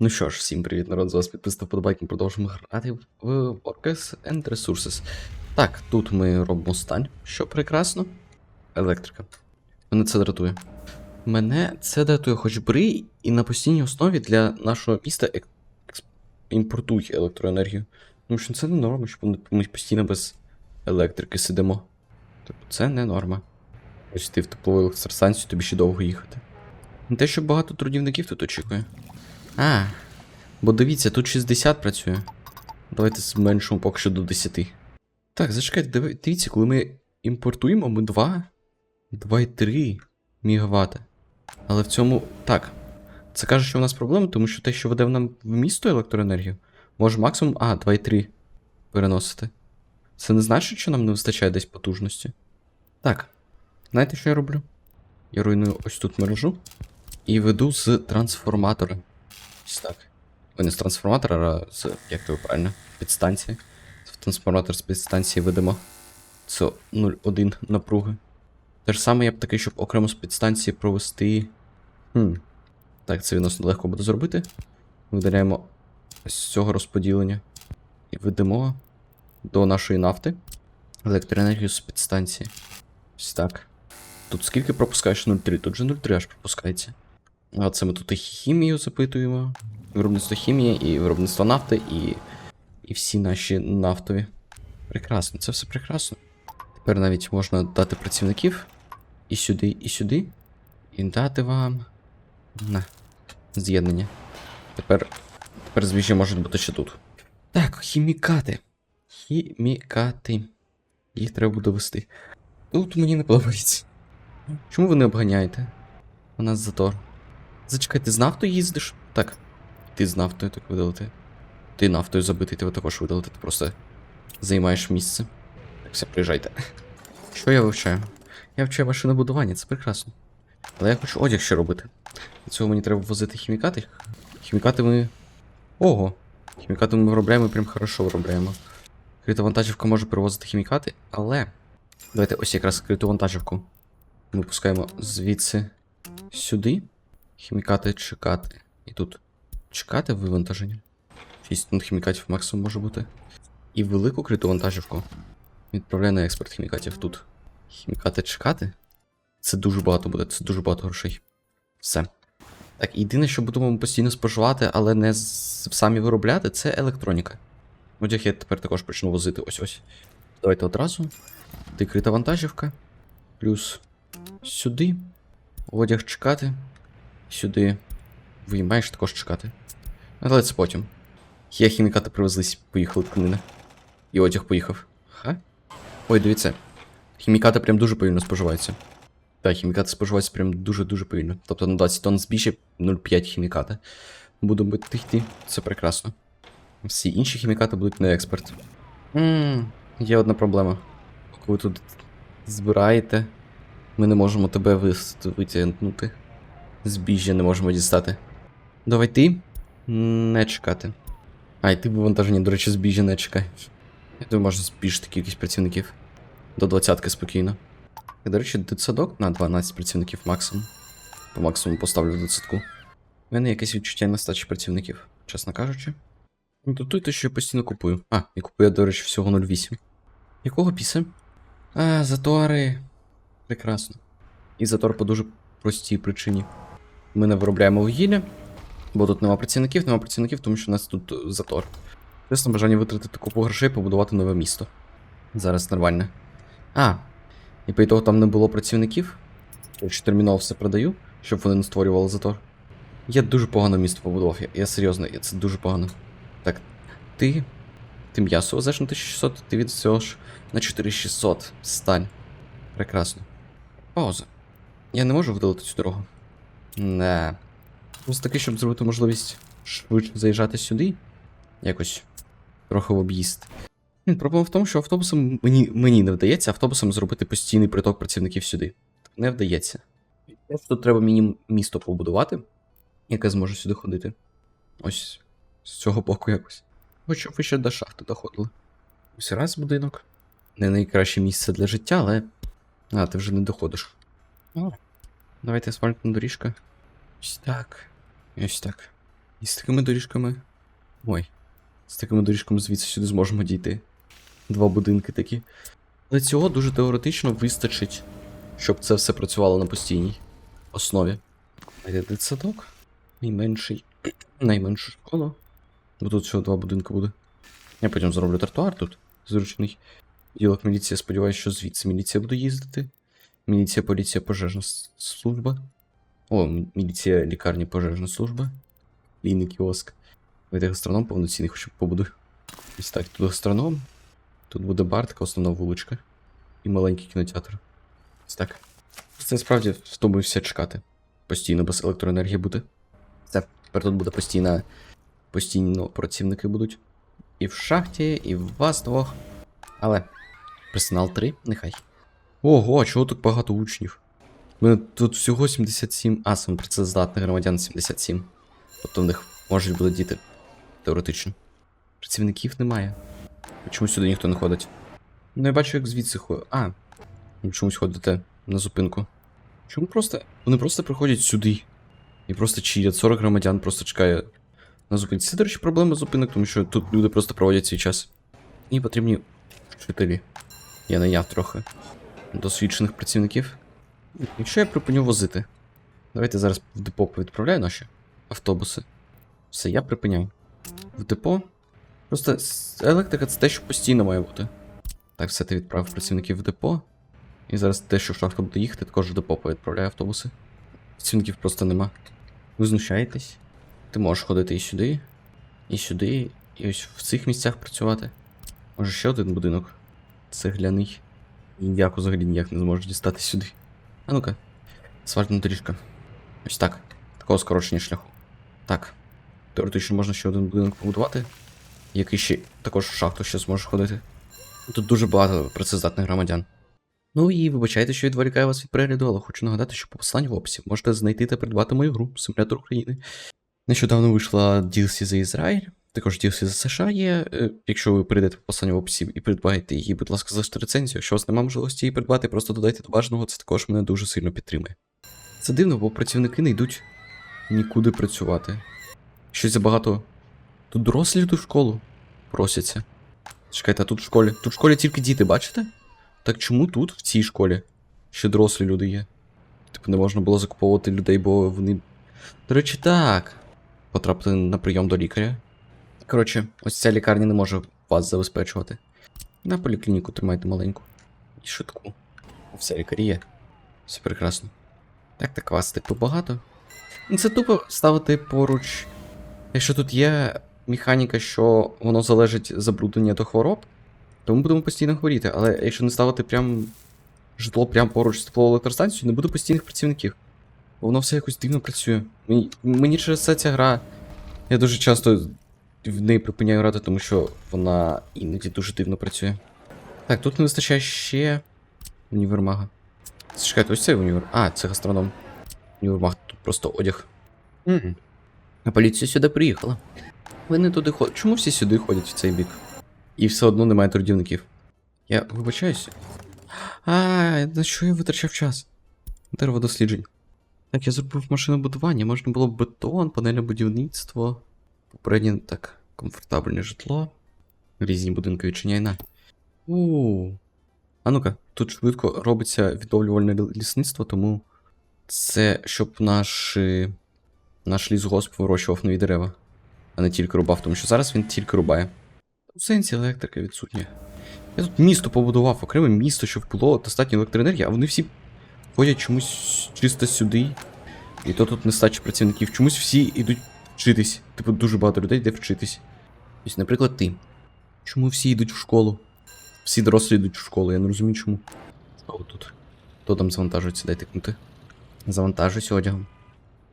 Ну що ж, всім привіт, народ, з вас підписав подобайки, продовжуємо грати в Workers and Resources. Так, тут ми робимо стань, що прекрасно. Електрика. Мене це дратує. Мене це дратує, хоч бери і на постійній основі для нашого міста ек- імпортуй електроенергію. Тому що це не норма, щоб ми постійно без електрики сидимо. Тобто це не норма. Ось ти в теплову електростанцію, тобі ще довго їхати. Не те, що багато трудівників тут очікує. А, бо дивіться, тут 60 працює. Давайте зменшимо поки що до 10. Так, зачекайте, дивіться, коли ми імпортуємо, ми 2, 2,3 мегаватт. Але в цьому. Так. Це каже, що в нас проблема, тому що те, що веде нам в місто електроенергію, може максимум. А, 2,3 переносити. Це не значить, що нам не вистачає десь потужності. Так. Знаєте, що я роблю? Я руйную ось тут мережу і веду з трансформатора. Ось так. Не з трансформатора, з. як то правильно? Підстанції. Трансформатор з підстанції ведемо. Це 0,1 напруги. Те ж саме я б такий, щоб окремо з підстанції провести. Хм. Так, це відносно легко буде зробити. Видаляємо з цього розподілення. І ведемо до нашої нафти електроенергію з підстанції. Ось так. Тут скільки пропускаєш 0,3? Тут же 0,3 аж пропускається. А це ми тут і хімію запитуємо. Виробництво хімії, і виробництво нафти, і, і всі наші нафтові. Прекрасно, це все прекрасно. Тепер навіть можна дати працівників і сюди, і сюди. І дати вам. На. З'єднання. Тепер. Тепер звіжі можуть бути ще тут. Так, хімікати. Хімікати. Їх треба буде вести. Тут мені не подобається. Чому ви не обганяєте? У нас затор. Зачекай, ти з нафтою їздиш? Так. Ти з нафтою так видалити. Ти нафтою забитий, тебе також видалити, ти просто займаєш місце. Так, все, приїжджайте. Що я вивчаю? Я вивчаю машинобудування, це прекрасно. Але я хочу одяг ще робити. Для цього мені треба ввозити хімікати. Хімікати ми. Ого! Хімікати ми виробляємо і прям хорошо виробляємо. Крита вантажівка може перевозити хімікати, але. Давайте ось якраз криту вантажівку. Ми пускаємо звідси сюди. Хімікати чекати. І тут чекати вивантаження. 6 тонн хімікатів максимум може бути. І велику криту вантажівку. Відправляю на експорт хімікатів тут. Хімікати чекати. Це дуже багато буде, це дуже багато грошей. Все. Так, єдине, що будемо постійно споживати, але не самі виробляти, це електроніка. Одяг я тепер також почну возити ось ось. Давайте одразу. Ти вантажівка. Плюс сюди. Одяг чекати. Сюди. Виймаєш також чекати. Але це потім. Я хімікати привезлись, поїхали тканини. І одяг поїхав. Ха? Ой, дивіться. Хімікати прям дуже повільно споживаються. Так, хімікати споживаються прям дуже-дуже повільно. Тобто на 20 тонн збільше 0,5 хімікати. Будемо йти. Це прекрасно. Всі інші хімікати будуть на експорт. Ммм, є одна проблема. Поки ви тут збираєте, ми не можемо тебе витягнути. Збіжжя не можемо дістати. Давай ти не чекати. А, і ти вивантаження, до речі, збіжжя не чекай. Я думаю, можна збільшити кількість працівників. До двадцятки спокійно. І, до речі, дитсадок на 12 працівників максимум. По максимуму поставлю дитсадку. У мене якесь відчуття нестачі працівників, чесно кажучи. Ну, той, те, що я постійно купую. А, і купую, до речі, всього 0,8. Якого піса? А, затори. Прекрасно. І затор по дуже простій причині. Ми не виробляємо вугілля, бо тут нема працівників, нема працівників, тому що у нас тут затор. Чесно, бажання витратити купу грошей, побудувати нове місто. Зараз нормально. А, і по ітогу там не було працівників. Я ще терміново все продаю, щоб вони не створювали затор. Я дуже погано місто побудував. Я, я серйозно, я, це дуже погано. Так, ти. Ти м'ясо везеш на 1600, ти від цього ж на 4600 сталь. Прекрасно. Пауза. Я не можу видалити цю дорогу. Не. Просто таки, щоб зробити можливість швидше заїжджати сюди. Якось. Трохи в об'їзд. Проблема в тому, що автобусом мені, мені не вдається автобусом зробити постійний приток працівників сюди. Не вдається. Просто треба мені місто побудувати, яке зможе сюди ходити. Ось з цього боку якось. Хоч ви ще до шахти доходили. Ось раз будинок. Не найкраще місце для життя, але. А, ти вже не доходиш. Давайте асфальтна доріжка. Ось так. Ось так. І з такими доріжками. Ой. З такими доріжками звідси сюди зможемо дійти. Два будинки такі. Але цього дуже теоретично вистачить, щоб це все працювало на постійній основі. А дитсадок? Найменший. Найменшу школу. Бо тут всього два будинки буде. Я потім зроблю тротуар тут. Зручний. Ділок міліція, сподіваюся, що звідси міліція буде їздити. Міліція, поліція, пожежна служба. О, міліція, лікарня, пожежна служба. Лійний кіоск. Вийде гастроном повноцінний, хоча б побуду. Ось так, тут гастроном. Тут буде бар, така основна вуличка. І маленький кінотеатр. Ось так. Це справді втомився чекати. Постійно без електроенергії буде. Це тепер тут буде постійна. Постійно працівники будуть. І в шахті, і в вас двох. Але. Персонал 3, нехай. Ого, а чого тут багато учнів? Мене тут всього 77. А, саме працездатних громадян 77. Тобто в них можуть бути діти. Теоретично. Працівників немає. Чому сюди ніхто не ходить? Ну, я бачу, як звідси ходять. А. Ви чомусь ходите на зупинку. Чому просто. Вони просто приходять сюди. І просто чилять. 40 громадян просто чекає на зупинці. Це, до речі, проблема зупинок, тому що тут люди просто проводять свій час. І потрібні вчителі. Я не я трохи. Досвідчених працівників. Якщо я припиню возити. Давайте зараз в депо відправляю наші автобуси. Все, я припиняю. В депо. Просто електрика це те, що постійно має бути. Так, все, ти відправив працівників в депо. І зараз те, що шахта буде їхати, також в депо повідправляю автобуси. Працівників просто нема. Ви знущаєтесь? Ти можеш ходити і сюди, і сюди, і ось в цих місцях працювати. Може ще один будинок. Цегляний. Ніяк взагалі ніяк не зможеш дістати сюди. А ну-ка. Асфальтна доріжка. Ось так. Такого скорочення шляху. Так. Теоретично можна ще один будинок побудувати. Який ще також в шахту ще зможе ходити. Тут дуже багато працездатних громадян. Ну і вибачайте, що відволікаю вас від перегляду, але хочу нагадати, що по посланню в описі можете знайти та придбати мою гру Симулятор України. Нещодавно вийшла DLC за Ізраїль, також DLC за США є. Е, Якщо ви перейдете по посланню в описі і придбаєте її, будь ласка, залиште рецензію. Якщо у вас немає можливості її придбати, просто додайте до бажаного, це також мене дуже сильно підтримує. Це дивно, бо працівники не йдуть нікуди працювати. Щось забагато. Тут дорослі йдуть в школу просяться. Чекайте, а тут в школі. Тут в школі тільки діти, бачите? Так чому тут, в цій школі, ще дорослі люди є? Типу, не можна було закуповувати людей, бо вони. До речі, так. Потрапити на прийом до лікаря. Коротше, ось ця лікарня не може вас забезпечувати. На поліклініку тримайте маленьку. І швидку. Вся лікарі є. Все прекрасно. Так, так вас типу багато. Ну, Це тупо ставити поруч. Якщо тут є механіка, що воно залежить забруднення до хвороб, то ми будемо постійно хворіти. Але якщо не ставити прям житло прямо поруч з тепловою електростанцією, не буде постійних працівників. Воно все якось дивно працює. Мені, мені через це ця гра. Я дуже часто в неї припиняю грати, тому що вона іноді дуже дивно працює. Так, тут не вистачає ще універмага. Чекайте, ось цей універ. А, це гастроном. Універмаг, тут просто одяг. А поліція сюди приїхала. Ви не туди ходять. Чому всі сюди ходять в цей бік? І все одно немає трудівників. Я вибачаюся. А, на що я витрачав час? Дерево досліджень. Так, я зробив машинобудування, можна було б бетон, панельне будівництво. Попереднє так, комфортабельне житло. Різні будинки відчиняй на. У. А ну-ка, тут швидко робиться відновлювальне лісництво, тому це щоб наш, наш лісгосп вирощував нові дерева, а не тільки рубав, тому що зараз він тільки рубає. У сенсі електрика відсутня. Я тут місто побудував, окреме місто, щоб було достатньо електроенергії, а вони всі ходять чомусь чисто сюди. І то тут нестача працівників. Чомусь всі йдуть вчитись. Типу дуже багато людей йде вчитись. Ось, наприклад, ти. Чому всі йдуть в школу? Всі дорослі йдуть в школу, я не розумію чому. Що тут? Хто там завантажується, дай тикнути. Завантажуйся одягом.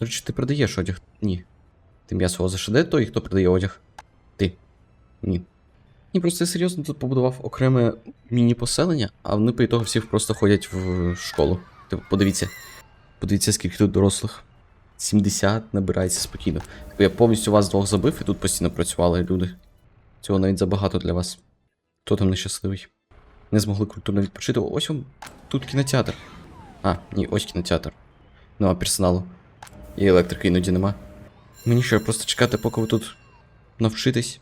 До речі, ти продаєш одяг? Ні. Ти м'ясо возиш, а де той, хто продає одяг? Ти. Ні. Ні, просто я серйозно тут побудував окреме міні-поселення, а вони по ітогу всі просто ходять в школу. Типу, подивіться. Подивіться, скільки тут дорослих. 70 набирається спокійно. Типу, я повністю вас двох забив і тут постійно працювали люди. Цього навіть забагато для вас. Хто там нещасливий? Не змогли культурно відпочити. Ось он тут кінотеатр. А, ні, ось кінотеатр. Нема персоналу. І електрики іноді нема. Мені що, просто чекати, поки ви тут навчитесь?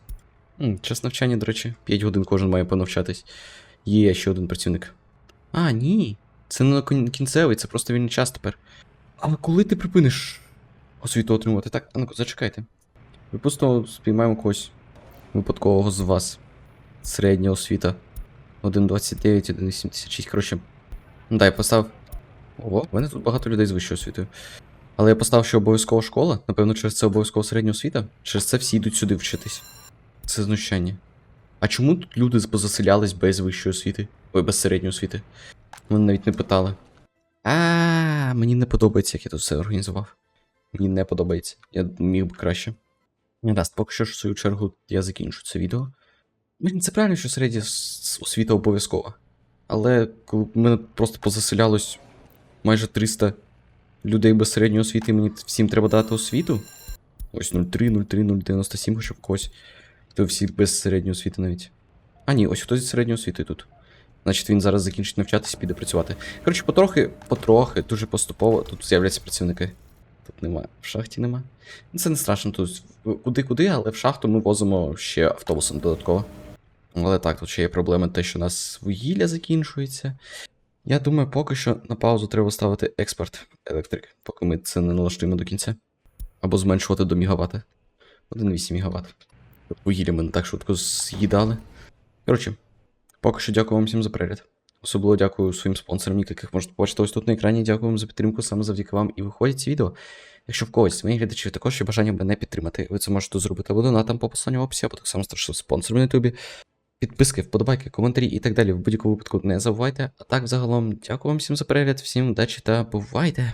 М, час навчання, до речі, 5 годин кожен має понавчатись. Є ще один працівник. А, ні. Це не кінцевий, це просто вільний час тепер. Але коли ти припиниш освіту отримувати? Так, а ну зачекайте. Випустимо, спіймаємо когось випадкового з вас. Середня освіта. 1,29, 1,76. Коротше. Ну дай, постав. Ого, в мене тут багато людей з вищою освітою. Але я поставив, що обов'язкова школа. Напевно, через це обов'язково середня освіта. Через це всі йдуть сюди вчитись. Це знущання. А чому тут люди позаселялись без вищої освіти? Ой, без середньої освіти? Вони навіть не питали. А, мені не подобається, як я тут все організував. Мені не подобається. Я міг би краще. Гаразд, поки що в свою чергу я закінчу це відео. Мені це правильно, що середня освіта обов'язкова. Але коли мене просто позаселялось майже 300 людей без середньої освіти, і мені всім треба дати освіту. Ось 03, 03, 097, хоча б когось. То всі без середньої освіти навіть. А ні, ось хтось з середньої освіти тут. Значить, він зараз закінчить навчатись, піде працювати. Коротше, потрохи, потрохи, дуже поступово тут з'являться працівники. Нема, в шахті нема. Ну, Це не страшно, тут куди-куди, але в шахту ми возимо ще автобусом додатково. Але так, тут ще є проблема те, що у нас вугілля закінчується. Я думаю, поки що на паузу треба ставити експорт електрики, поки ми це не налаштуємо до кінця. Або зменшувати до мігаватта. 1,8 мігаватт. Вугілля ми не так швидко з'їдали. Коротше, поки що дякую вам всім за перегляд. Особливо дякую своїм спонсорам, яких можете побачити ось тут на екрані. Дякую вам за підтримку, саме завдяки вам і виходять ці відео. Якщо в когось з моїх глядачів також є бажання мене підтримати, ви це можете зробити або донатом по посланню в описі, або так само ставши спонсором на ютубі. Підписки, вподобайки, коментарі і так далі в будь-якому випадку не забувайте. А так, взагалом, дякую вам всім за перегляд, всім удачі та бувайте!